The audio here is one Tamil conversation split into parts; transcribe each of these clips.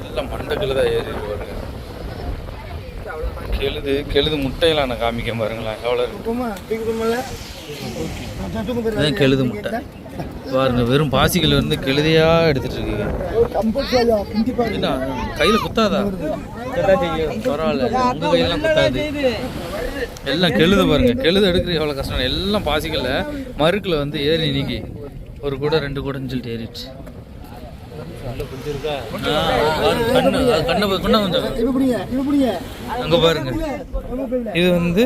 எல்லாம் மண்டக்கில் தான் ஏறி பாருங்க. கெழுது கெழுது முட்டையெல்லாம் நான் காமிக்க பாருங்களேன். எவ்வளோ கெழுது முட்டை. பாருங்க வெறும் பாசிகள் வந்து கெழுதையா எடுத்துட்டு இருக்கீங்க. கையில கையில் குத்தாதா? பரவாயில்ல உங்க கையெல்லாம் குத்தாது. எல்லாம் கெழுது பாருங்க. கெழுது எடுக்கிறது எவ்வளோ கஷ்டம். எல்லாம் பாசிக்கல்ல மறுக்கில் வந்து ஏறி நீங்கி ஒரு கூட ரெண்டு கூடன்னு சொல்லிட்டு ஏறிடுச்சு ஆ, பாருங்க, கண்ணு அது கண்ணை பாரு, கண்ணை கொஞ்சம் அங்க பாருங்க. இது வந்து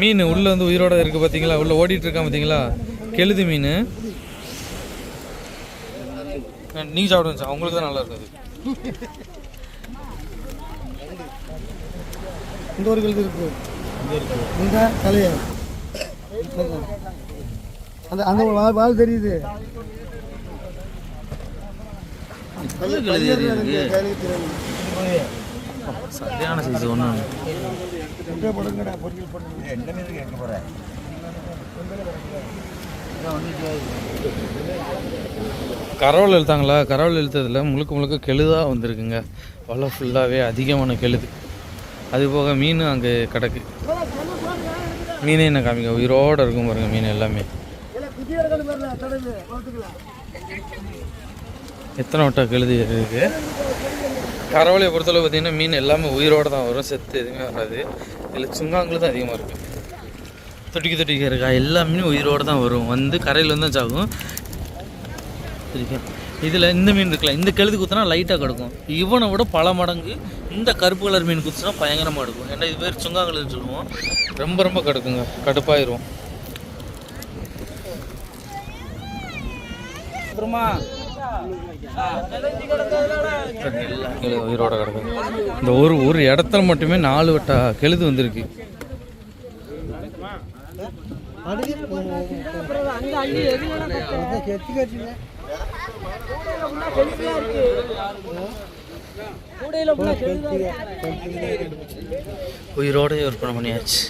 மீன் உள்ள வந்து உயிரோட இருக்கு பாத்தீங்களா? உள்ள ஓடிட்டு இருக்கான் பாத்தீங்களா? கெழுது மீன். நீங்க சாப்பிடுங்க சார். உங்களுக்கு தான் நல்லா இருக்குது இந்த ஒரு கழுது இருக்கு. இந்த தலைய. அந்த அந்த வால் தெரியுது. சரியான சைஸ் ஒன்று கரவல் இழுத்தாங்களா? கரவல் இழுத்ததில் முழுக்க முழுக்க கெழுதாக வந்திருக்குங்க. வலை ஃபுல்லாகவே அதிகமான கெழுது. அது போக மீன் அங்கே கிடக்கு. மீனே என்ன காமிக்க உயிரோடு இருக்கும் பாருங்க மீன் எல்லாமே. எத்தனை வட்டம் கெழுது இருக்குது கரவலையை பொறுத்தளவு பார்த்தீங்கன்னா மீன் எல்லாமே உயிரோடு தான் வரும் செத்து எதுவுமே வராது. இதில் சுங்காங்களும் தான் அதிகமாக இருக்குது தொட்டிக்கு தொட்டிக்க இருக்கா? எல்லா மீனும் உயிரோடு தான் வரும். வந்து கரையில் வந்து தான் சாகும் இதில் இந்த மீன் இருக்குல்ல இந்த கெழுது குத்துனா லைட்டாக கிடக்கும். இவனை விட பல மடங்கு இந்த கருப்பு கலர் மீன் குத்துனா பயங்கரமாக எடுக்கும். ஏன்னா இது பேர் சுங்காங்கல்னு சொல்லுவோம். ரொம்ப ரொம்ப கடுக்குங்க. கடுப்பாயிரும். அப்புறமா உயிரோட கிடக்குது இந்த ஒரு ஒரு இடத்துல மட்டுமே நாலு வட்டா கெழுது வந்திருக்கு. உயிரோட விற்பனை பண்ணியாச்சு.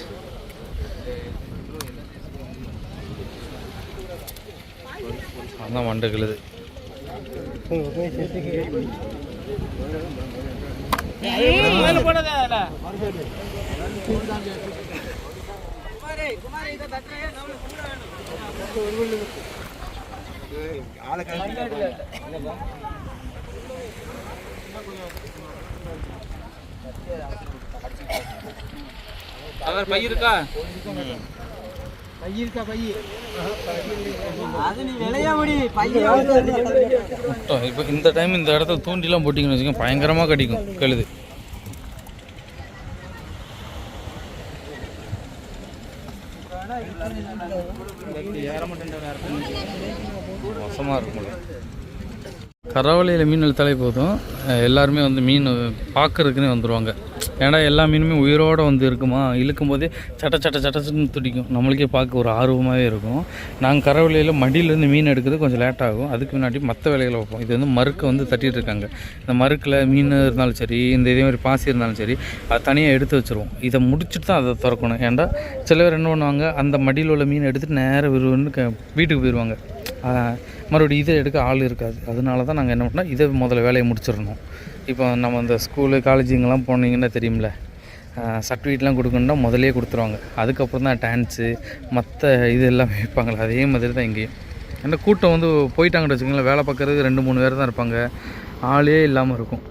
அதான் மண்டை கெழுது. அவர் பை இருக்கா பையிருக்கா இப்போ இந்த டைம் இந்த இடத்துல தூண்டிலாம் போட்டிங்கன்னு வச்சுக்கோங்க பயங்கரமாக கடிக்கும் கழுது. மோசமாக இருக்கும் கரவலையில் மீன் இழுத்தாலே போதும். எல்லாருமே வந்து மீன் பார்க்கறதுக்குன்னே வந்துடுவாங்க ஏன்னா எல்லா மீனுமே உயிரோடு வந்து இருக்குமா? இழுக்கும் போதே சட்ட சட்ட சட்டச்சுன்னு துடிக்கும். நம்மளுக்கே பார்க்க ஒரு ஆர்வமாகவே இருக்கும். நாங்கள் கரவலையில் மடியிலேருந்து மீன் எடுக்கிறது கொஞ்சம் லேட் ஆகும். அதுக்கு முன்னாடி மற்ற வேலைகளை வைப்போம் இது வந்து மறுக்கை வந்து தட்டிட்டு இருக்காங்க. இந்த மறுக்கில் மீன் இருந்தாலும் சரி இந்த இதே மாதிரி பாசி இருந்தாலும் சரி அதை தனியாக எடுத்து வச்சுருவோம். இதை முடிச்சுட்டு தான் அதை திறக்கணும். ஏன்டா சில பேர் என்ன பண்ணுவாங்க அந்த மடியில் உள்ள மீன் எடுத்துட்டு நேராக விரும்புன்னு வீட்டுக்கு போயிடுவாங்க மறுபடியும் இதை எடுக்க ஆள் இருக்காது. அதனால தான் நாங்கள் என்ன பண்ணோம் இதை முதல்ல வேலையை முடிச்சிடணும். இப்போ நம்ம இந்த ஸ்கூலு காலேஜுங்கெல்லாம் போனீங்கன்னா தெரியும்ல சர்டிஃபிகேட்லாம் கொடுக்கணுன்னா முதலே கொடுத்துருவாங்க. அதுக்கப்புறம் தான் டான்ஸு மற்ற இது எல்லாமே வைப்பாங்களே? அதே மாதிரி தான் இங்கேயும். ஏன்னா கூட்டம் வந்து போயிட்டாங்கன்னு வச்சுக்கோங்களேன் வேலை பார்க்குறதுக்கு ரெண்டு மூணு பேர் தான் இருப்பாங்க. ஆளே இல்லாமல் இருக்கும்.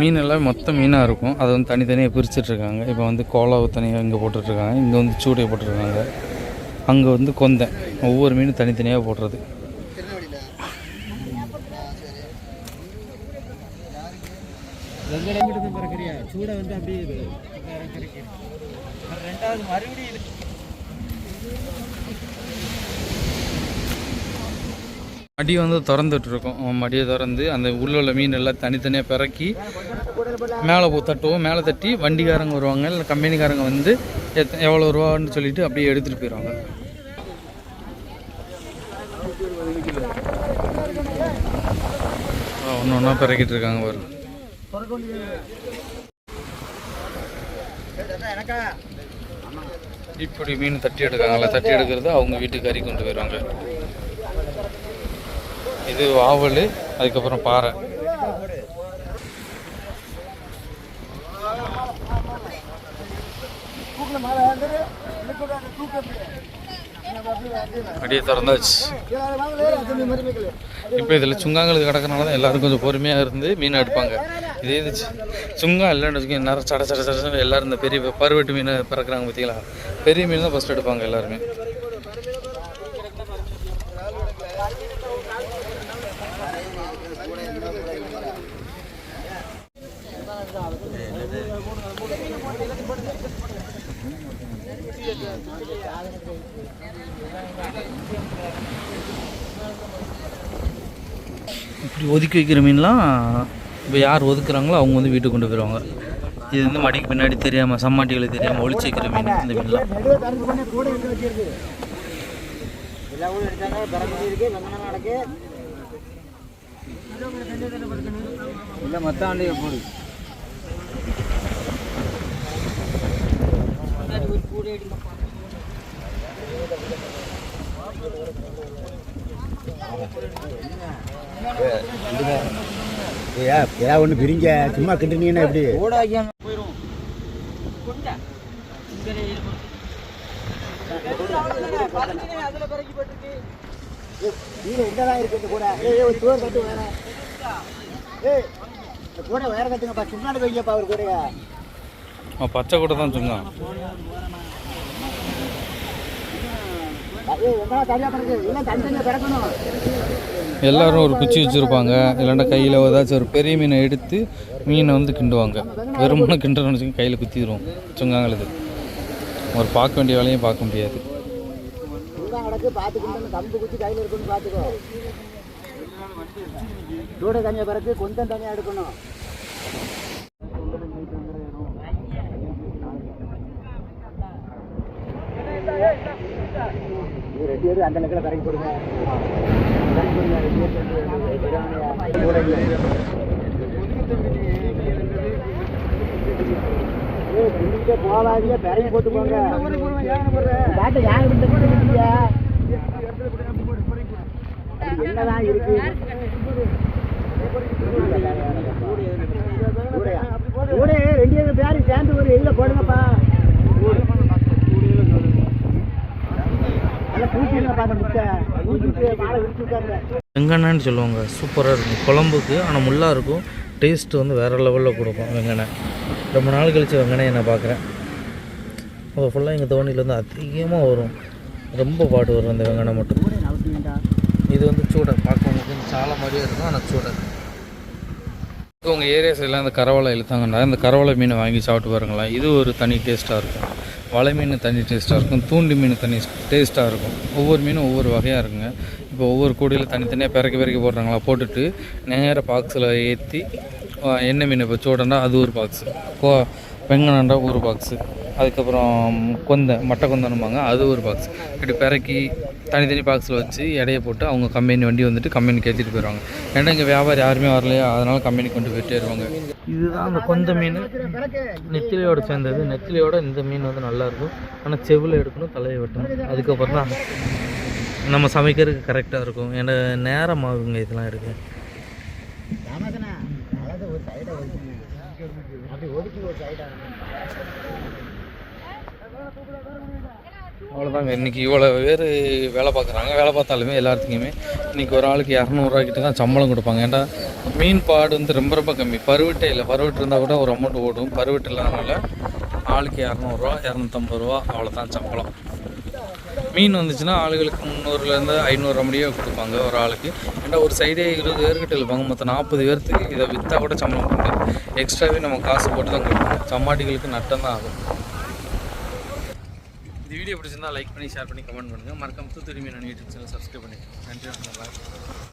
மீன் எல்லாம் மொத்த மீனாக இருக்கும். அதை வந்து தனித்தனியாக பிரிச்சுட்ருக்காங்க. இப்போ வந்து கோலாவை தனியாக இங்கே போட்டுட்ருக்காங்க. இங்கே வந்து சூடையை போட்டுருக்காங்க அங்கே வந்து கொந்தை ஒவ்வொரு மீனும் தனித்தனியாக போடுறது. சூட வந்து அப்படியே ரெண்டாவது மறுபடியும் மடி வந்து திறந்துட்டுருக்கோம். மடியை திறந்து அந்த உள்ள உள்ள மீன் எல்லாம் தனித்தனியாக பிறக்கி மேலே போ தட்டுவோம். மேலே தட்டி வண்டிக்காரங்க வருவாங்க. இல்லை கம்பெனிக்காரங்க வந்து எத் எவ்வளோ ரூபான்னு சொல்லிட்டு அப்படியே எடுத்துகிட்டு போயிடுவாங்க. ஒன்று ஒன்றா பிறக்கிட்டு இருக்காங்க வரும் இப்படி மீன் தட்டி எடுக்காங்களா தட்டி எடுக்கிறது அவங்க வீட்டுக்கு கறி கொண்டு போயிடுவாங்க இது ஆவல் அதுக்கப்புறம் பாறை. அப்படியே திறந்தாச்சு. இப்போ இதில் சுங்காங்களுக்கு கிடக்கிறனால தான் எல்லாரும் கொஞ்சம் பொறுமையாக இருந்து மீன் எடுப்பாங்க. இதே இது சுங்கா இல்லைன்னு வச்சுக்கோங்க நேரம் சட சட சட எல்லோரும் எல்லாரும் இந்த பெரிய பருவட்டு மீன் பறக்கிறாங்க பார்த்தீங்களா? பெரிய மீன் தான் ஃபஸ்ட் எடுப்பாங்க எல்லாருமே. இப்படி ஒதுக்கி வைக்கிற மீன்லாம் இப்போ யார் ஒதுக்குறாங்களோ அவங்க வந்து வீட்டுக்கு கொண்டு போயிடுவாங்க. இது வந்து மடிக்கு பின்னாடி தெரியாமல் சம்மாட்டிகளுக்கு தெரியாமல் வைக்கிற மீன் இந்த மீன்லாம் இல்லை மொத்த ஆண்டு போடு ஏன் ஒன்று பிரிங்க சும்மா கிண்டுனீங்கன்னா எப்படி கூட வைக்காம போயிடும் நீங்க எங்கதான் இருக்கு கூட ஏய் ஒரு சோறு கட்டு வேற ஏய் கூட வேற கட்டுங்கப்பா. சும்மா வைங்கப்பா அவர் கூடயா? பச்சை கூட தான் சுங்கா ஏய் எங்கடா தனியா கிடக்கு இல்லை தனித்தனியா கிடக்கணும் எல்லாரும் ஒரு குச்சி வச்சுருப்பாங்க இல்லைன்னா கையில் ஏதாச்சும் ஒரு பெரிய மீனை எடுத்து மீனை வந்து கிண்டுவாங்க வெறுமனை கிண்டுறோம்னு வச்சுக்கோங்க கையில் குத்திடுவோம் சுங்காங்களுக்கு ஒரு பார்க்க வேண்டிய வேலையும் பார்க்க முடியாது சூட தனியாக பிறகு கொஞ்சம் தனியாக எடுக்கணும் இது ரெண்டு பேரும் அந்த லெக்கில் கரைக்கு போடுங்க போகாதீங்க, போட்டு போங்க. பாட்டு யார் என்னதான் இருக்கு கூடையா? கூடை, ரெண்டு பேரும் சேர்ந்து ஒரு எல்ல போடுங்கப்பா நல்லா பூச்சிங்கப்பா அந்த முட்டை பூச்சிட்டு மாலை விரிச்சு விட்டாங்க வெங்கண்ணான்னு சொல்லுவாங்க. சூப்பராக இருக்கும். குழம்புக்கு ஆனால் முள்ளாக இருக்கும். டேஸ்ட்டு வந்து வேறு லெவலில் கொடுக்கும் வெங்கண்ணை. ரொம்ப நாள் கழித்து வெங்கண்ணை நான் பார்க்குறேன். அப்போ ஃபுல்லாக எங்கள் தோணியில் வந்து அதிகமாக வரும். ரொம்ப பாடு வரும் அந்த வெங்கண்ணை மட்டும். இது வந்து சூடை. பார்க்கறவங்களுக்கு சாலை மாதிரியே இருக்கும் ஆனால் சூடை. உங்கள் ஏரியா சைடில் அந்த கரவலை இழுத்தாங்கண்டா இந்த கரவலை மீனை வாங்கி சாப்பிட்டு பாருங்களேன். இது ஒரு தனி டேஸ்ட்டாக இருக்கும். வலை மீன் தனி டேஸ்ட்டாக இருக்கும் தூண்டி மீன் தனி டேஸ்ட்டாக இருக்கும். ஒவ்வொரு மீனும் ஒவ்வொரு வகையாக இருக்குங்க. இப்போ ஒவ்வொரு கூடையில் தனித்தனியாக பிறக்கி பிறக்கி போடுறாங்களா போட்டுட்டு நேராக பாக்ஸில் ஏற்றி எண்ணெய் மீன் இப்போ சூடனா அது ஒரு பாக்ஸ் கோ வெங்கனண்டா ஒரு பாக்ஸு அதுக்கப்புறம் கொந்தை மட்டை கொந்தனும்பாங்க அது ஒரு பாக்ஸ் இப்படி பிறக்கி தனித்தனி பாக்ஸில் வச்சு எடையை போட்டு அவங்க கம்பெனி வண்டி வந்துட்டு கம்பெனிக்கு ஏற்றிட்டு போயிடுவாங்க. ஏன்னா இங்கே வியாபாரி யாருமே வரலையா? அதனால் கம்பெனி கொண்டு போயிட்டே இருவாங்க இதுதான் அந்த கொந்த மீன். நெத்திலியோட சேர்ந்தது. நெத்திலியோட இந்த மீன் வந்து நல்லாயிருக்கும் ஆனால் செவில் எடுக்கணும் தலையை வெட்டணும். அதுக்கப்புறம் தான் நம்ம சமைக்கிறதுக்கு கரெக்டாக இருக்கும். ஏன்னா நேரம் ஆகுங்க இதெல்லாம் இருக்குது ராமசனா அழகு ஒரு சைடா ஒதுக்குங்க அப்படி ஒதுக்கி ஒரு அவ்வளோதாங்க இன்றைக்கி இவ்வளோ பேர் வேலை பார்க்குறாங்க. வேலை பார்த்தாலுமே எல்லாத்துக்குமே இன்றைக்கி ஒரு ஆளுக்கு இரநூறுவா கிட்ட தான் சம்பளம் கொடுப்பாங்க. ஏன்டா மீன் பாடு வந்து ரொம்ப ரொம்ப கம்மி. பருவட்டை இல்லை. பருவட்டு இருந்தால் கூட ஒரு அமௌண்ட் ஓடும். பருவட்டு இல்லாதனால ஆளுக்கு இரநூறுவா இரநூத்தம்பது ரூபா அவ்வளோதான் சம்பளம். மீன் வந்துச்சுன்னா ஆளுகளுக்கு முந்நூறுலேருந்து ஐநூறு முடியே கொடுப்பாங்க ஒரு ஆளுக்கு. ஏன்னா ஒரு சைடே இருபது பேர்கிட்ட இருப்பாங்க மொத்தம் நாற்பது பேர்த்துக்கு. இதை விற்றா கூட சம்பளம் கொடுங்க எக்ஸ்ட்ராவே நம்ம காசு போட்டு தான் கொடுப்போம் சம்மாட்டிகளுக்கு நட்டம் தான் ஆகும். இந்த வீடியோ பிடிச்சிருந்தா லைக் பண்ணி ஷேர் பண்ணி கமெண்ட் பண்ணுங்கள் மறக்காம தூத்துக்குடி மீன் யூடியூப் சேனல் சப்ஸ்கிரைப் பண்ணிக்கோங்க. நன்றி வணக்கம்.